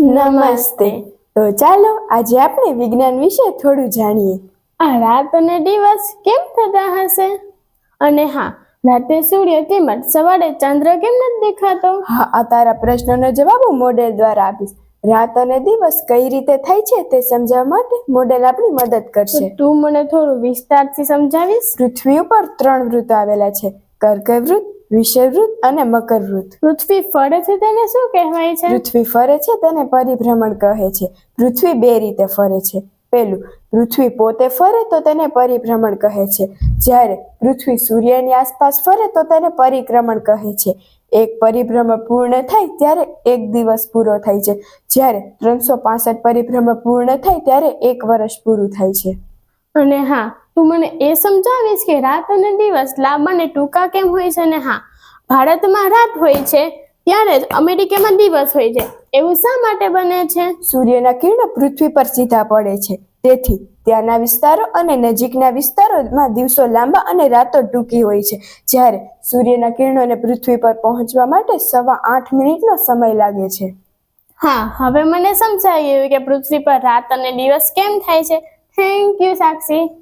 નમસ્તે. તો ચાલો આજે આપણે વિજ્ઞાન વિશે થોડું જાણીએ. આ રાત અને દિવસ કેમ થતા હશે? અને હા રાતે સૂર્ય તેમજ સવારે ચંદ્ર કેમ નથી દેખાતો? હા આ તારા પ્રશ્નોનો જવાબ હું મોડેલ દ્વારા આપીશ. રાત અને દિવસ કઈ રીતે થાય છે તે સમજાવવા માટે મોડેલ આપણી મદદ કરશે. તું મને થોડું વિસ્તારથી સમજાવીશ? પૃથ્વી ઉપર ત્રણ વૃત્ત આવેલા છે. કર્કવૃત્ત વિષુવવૃત્ત અને મકરવૃત્ત. પૃથ્વી ફરે છે તેને શું કહેવાય છે? પૃથ્વી ફરે છે તેને પરિભ્રમણ કહે છે. પૃથ્વી બે રીતે ફરે છે. પેલું પૃથ્વી પોતે ફરે તો તેને પરિભ્રમણ કહે છે. જ્યારે પૃથ્વી સૂર્યની આસપાસ ફરે તો તેને પરિક્રમણ કહે છે. એક પરિભ્રમણ પૂર્ણ થાય ત્યારે એક દિવસ પૂરો થાય છે. જ્યારે ત્રણસો પાસઠ પરિભ્રમણ પૂર્ણ થાય ત્યારે એક વર્ષ પૂરું થાય છે. અને હા તું મને એ સમજાવીશ કે રાત અને દિવસ લાંબા અને ટૂંકા કેમ હોય છે અને હા ભારતમાં રાત હોય છે ત્યારે જ અમેરિકામાં દિવસ હોય છે. એવું શા માટે બને છે? સૂર્યના કિરણો પૃથ્વી પર સીધા પડે છે. તેથી ત્યાંના વિસ્તારો અને નજીકના વિસ્તારોમાં દિવસો લાંબા અને રાતો ટૂંકી હોય છે. જ્યારે સૂર્યના કિરણોને પૃથ્વી પર પહોંચવા માટે સવા આઠ મિનિટનો સમય લાગે છે. હા હવે મને સમજાઈ ગયું કે પૃથ્વી પર રાત અને દિવસ કેમ થાય છે? Thank you, sexy.